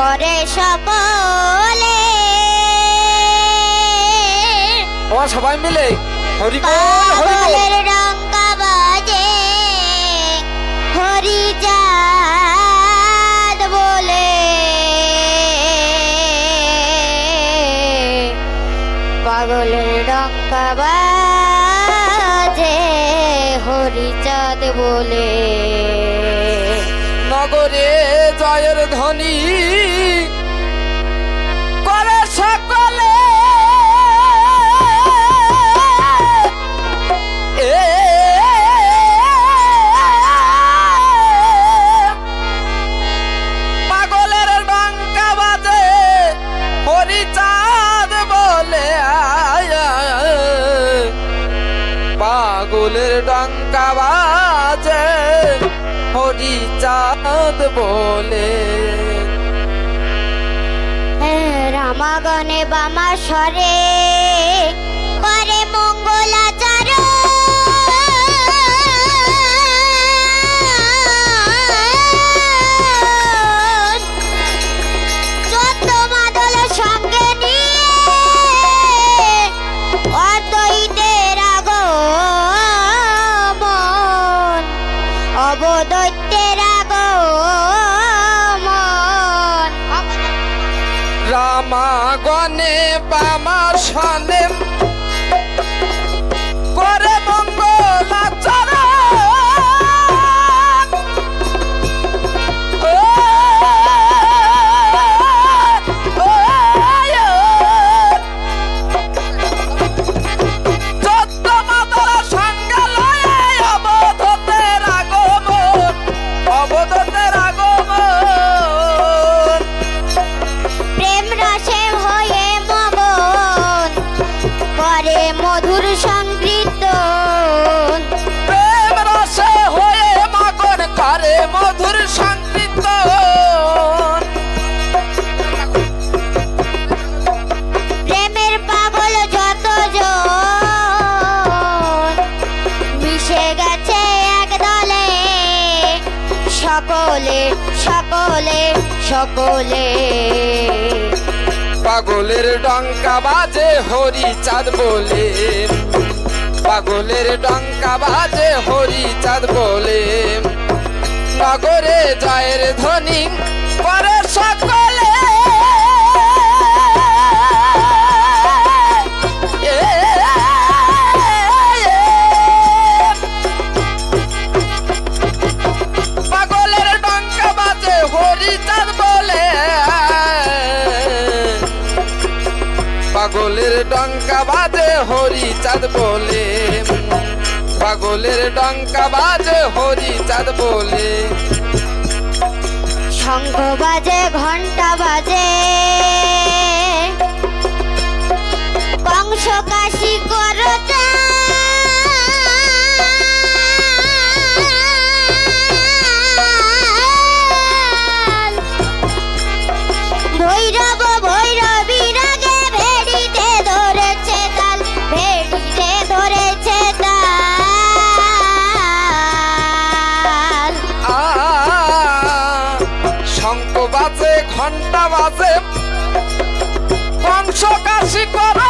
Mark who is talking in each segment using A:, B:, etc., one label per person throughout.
A: করে সকলে।
B: আমার সবাই মিলে হরিবল
A: পাগলের ডঙ্কা বাজে হরিচাঁদ বলে। পাগলের ডঙ্কা বাজে হরিচাঁদ বলে।
B: নগরে জয়ের ধ্বনি পাগলের ডঙ্কা বাজে হরি চাঁদ বলে
A: রামাগণে বামা স্বরে। অবদৈত্যের আগমন।
B: রামাগণে বামা সনে
A: সকলে
B: পাগলের ডঙ্কা বাজে হরি চাঁদ বলে। পাগলের ডঙ্কা বাজে হরি চাঁদ বলে। নগরে জয়ের ধ্বনি করে সকলে বলে। পাগলের ডঙ্কা বাজে হরি চাঁদ বলে।
A: শঙ্খ বাজে ঘণ্টা বাজে।
B: ঘণ্টা বাজে। বংশ কাশি করতা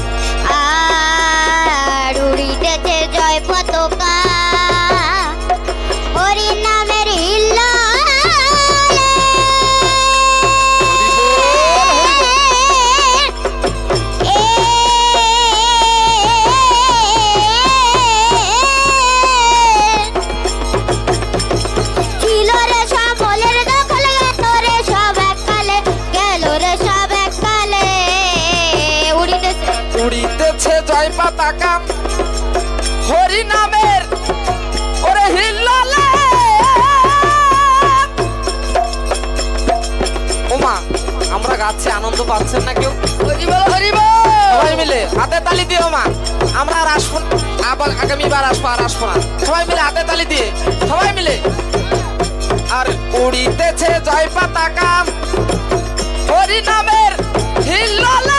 A: কাম। হরি নামের
B: ওরে হিল্লালে। ওমা আমরা আনন্দ পাচ্ছেন না কেউ? সবাই মিলে হাতে তালি আমরা আর আসব আবার আগামীবার আসব আর আসব না। সবাই মিলে হাতে তালি দিয়ে সবাই মিলে। আর উড়িতেছে জয় পাতাকা হরি নামের হিল্লালে।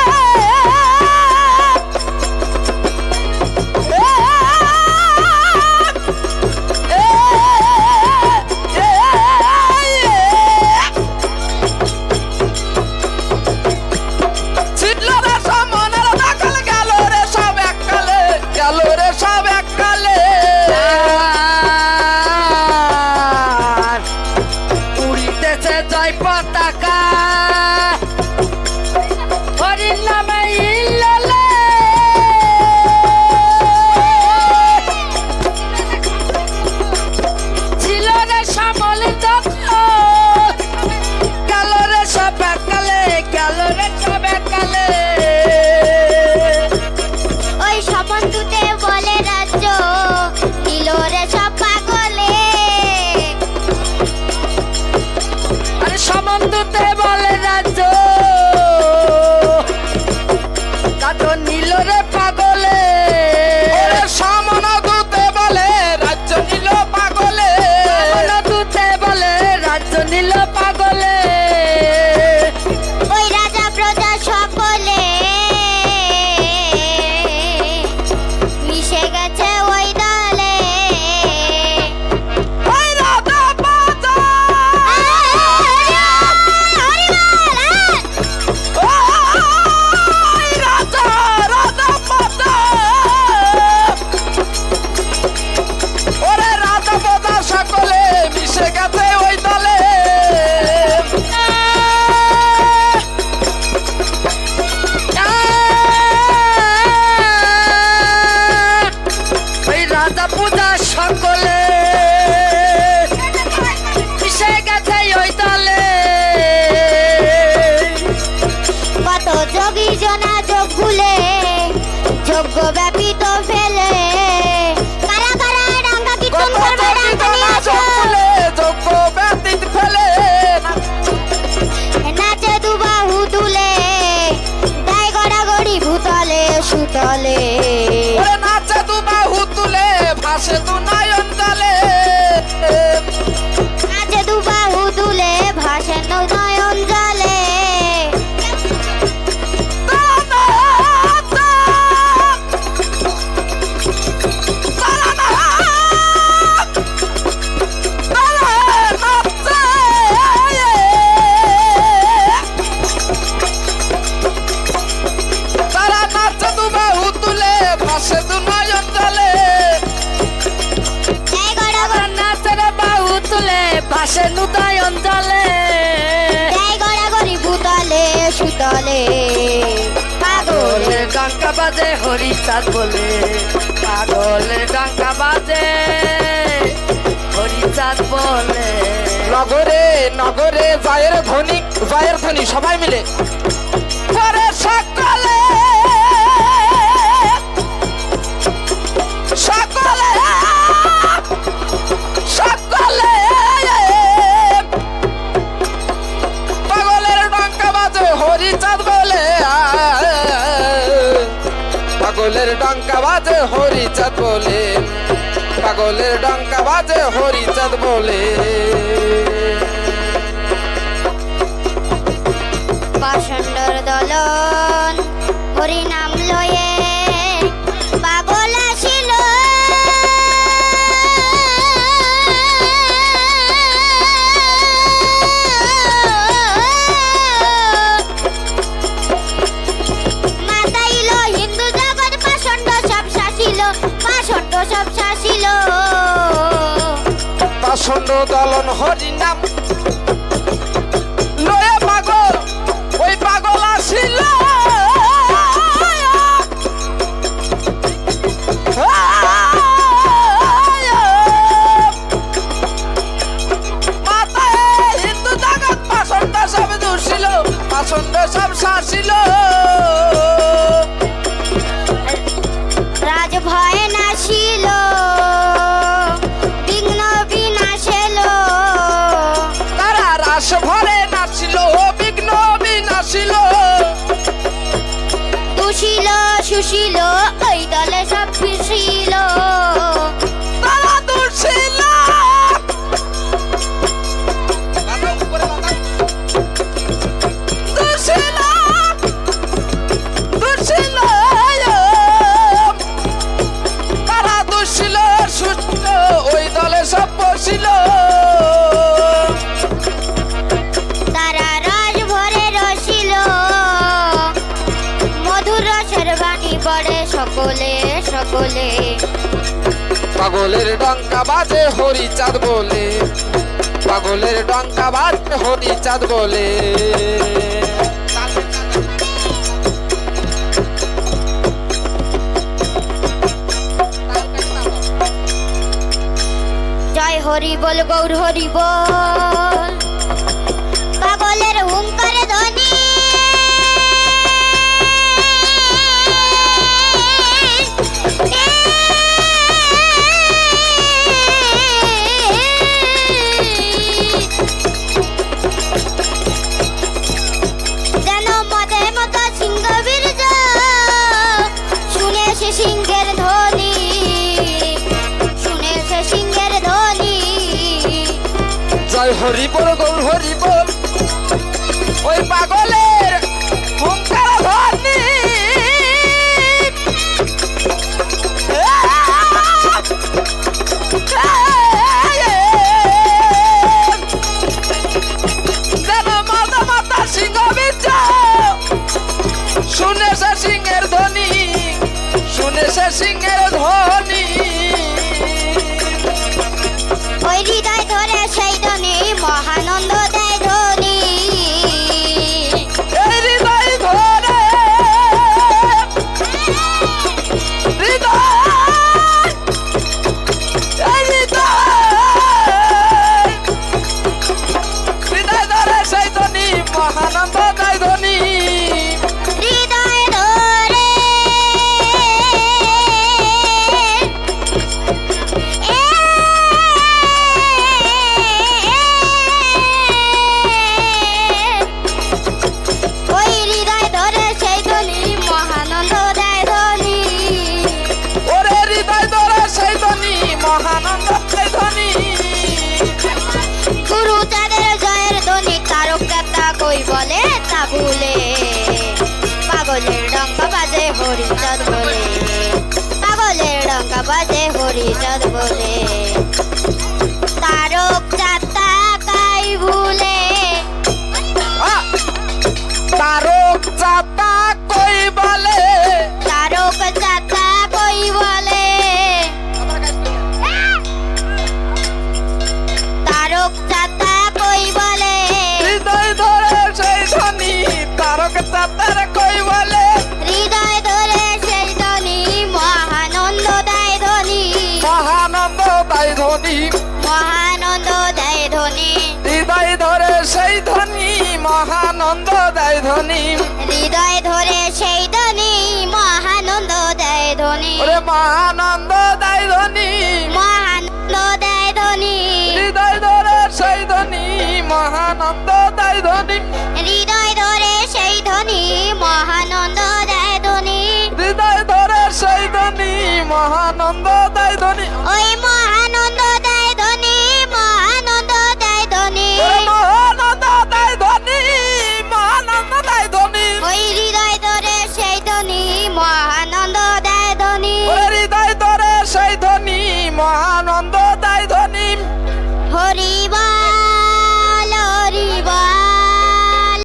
B: pra atacar. বাজে,
C: হরিচাঁদ বলে। পাগলের ডাকা বাজে, হরিচাঁদ বলে।
B: নগরে নগরে জায়ের ধনী জায়ের ধনী সবাই মিলে। পরে সাক হরিচাঁদ বলে। si lo বলে। পাগলের ডঙ্কা বাজে
A: হরি
B: চাঁদ বলে। পাগলের ডঙ্কা বাজে হরি চাঁদ বলে।
A: জয় হরি বল গৌর হরি বল।
B: জয় হরি বল গৌর হরি ওই
A: পাগ হরিচাঁদ বলে। পাগলের ডঙ্কা বাজে হরিচাঁদ বলে।
B: ধ্বনি
A: হৃদয় ধরে সেই ধ্বনি মহানন্দ দেয় ধ্বনি
B: ওরে মহানন্দ দায় ধ্বনি
A: মহানন্দ দেয় ধ্বনি
B: হৃদয় ধরে সেই ধ্বনি মহানন্দ দায় ধ্বনি
A: হৃদয় ধরে সেই ধ্বনি মহানন্দ দেয় ধ্বনি
B: হৃদয় ধরে সেই ধ্বনি মহানন্দ দায় ধ্বনি
A: ওই